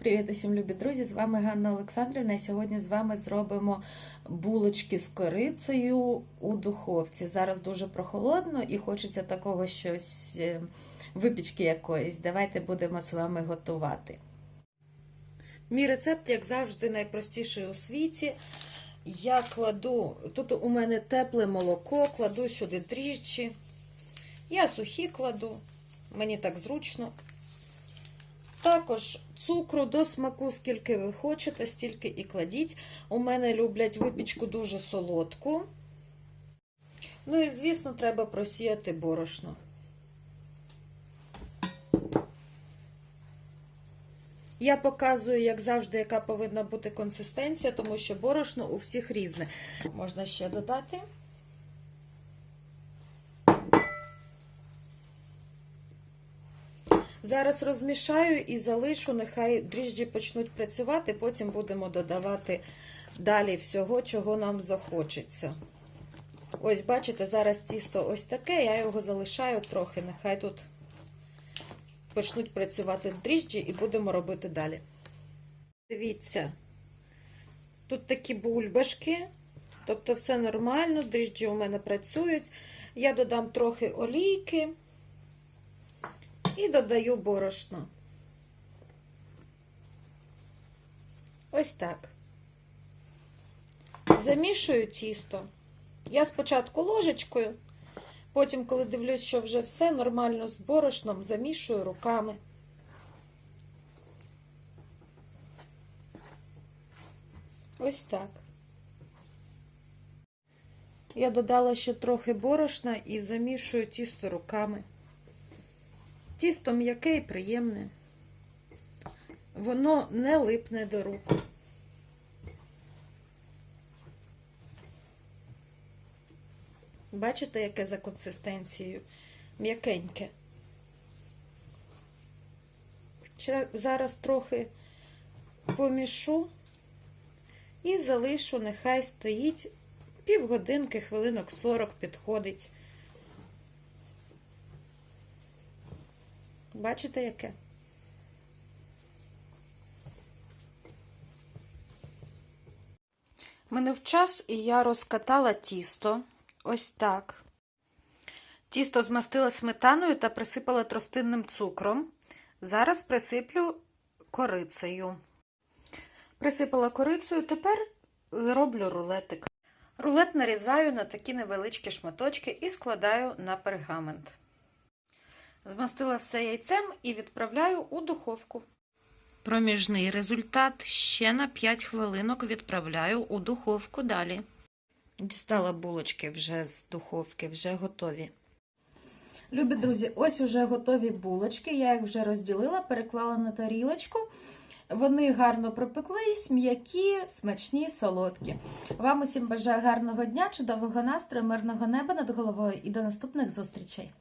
Привіт усім любі друзі! З вами Ганна Олександрівна. І сьогодні з вами зробимо булочки з корицею у духовці. Зараз дуже прохолодно і хочеться такого щось е, випічки якоїсь. Давайте будемо з вами готувати. Мій рецепт, як завжди, найпростіший у світі. Я кладу, тут у мене тепле молоко, кладу сюди дріжджі. Я сухі кладу, мені так зручно. Також цукру до смаку, скільки ви хочете, стільки і кладіть. У мене люблять випічку дуже солодку. Ну і, звісно, треба просіяти борошно. Я показую, як завжди, яка повинна бути консистенція, тому що борошно у всіх різне. Можна ще додати. Зараз розмішаю і залишу, нехай дріжджі почнуть працювати, потім будемо додавати далі всього, чого нам захочеться. Ось, бачите, зараз тісто ось таке, я його залишаю трохи, нехай тут почнуть працювати дріжджі і будемо робити далі. Дивіться, тут такі бульбашки, тобто все нормально, дріжджі у мене працюють. Я додам трохи олійки. І додаю борошно. Ось так. Замішую тісто. Я спочатку ложечкою, потім, коли дивлюсь, що вже все нормально з борошном, замішую руками. Ось так. Я додала ще трохи борошна і замішую тісто руками. Тісто м'яке і приємне. Воно не липне до рук. Бачите, яке за консистенцією? М'якеньке. Зараз трохи помішу і залишу, нехай стоїть півгодинки, хвилинок 40 підходить. Бачите, яке? Минув час, і я розкатала тісто. Ось так. Тісто змастила сметаною та присипала тростинним цукром. Зараз присиплю корицею. Присипала корицею, тепер роблю рулетик. Рулет нарізаю на такі невеличкі шматочки і складаю на пергамент. Змастила все яйцем і відправляю у духовку. Проміжний результат ще на 5 хвилинок відправляю у духовку далі. Дістала булочки вже з духовки, вже готові. Любі друзі, ось уже готові булочки. Я їх вже розділила, переклала на тарілочку. Вони гарно пропеклись, м'які, смачні, солодкі. Вам усім бажаю гарного дня, чудового настрою, мирного неба над головою і до наступних зустрічей!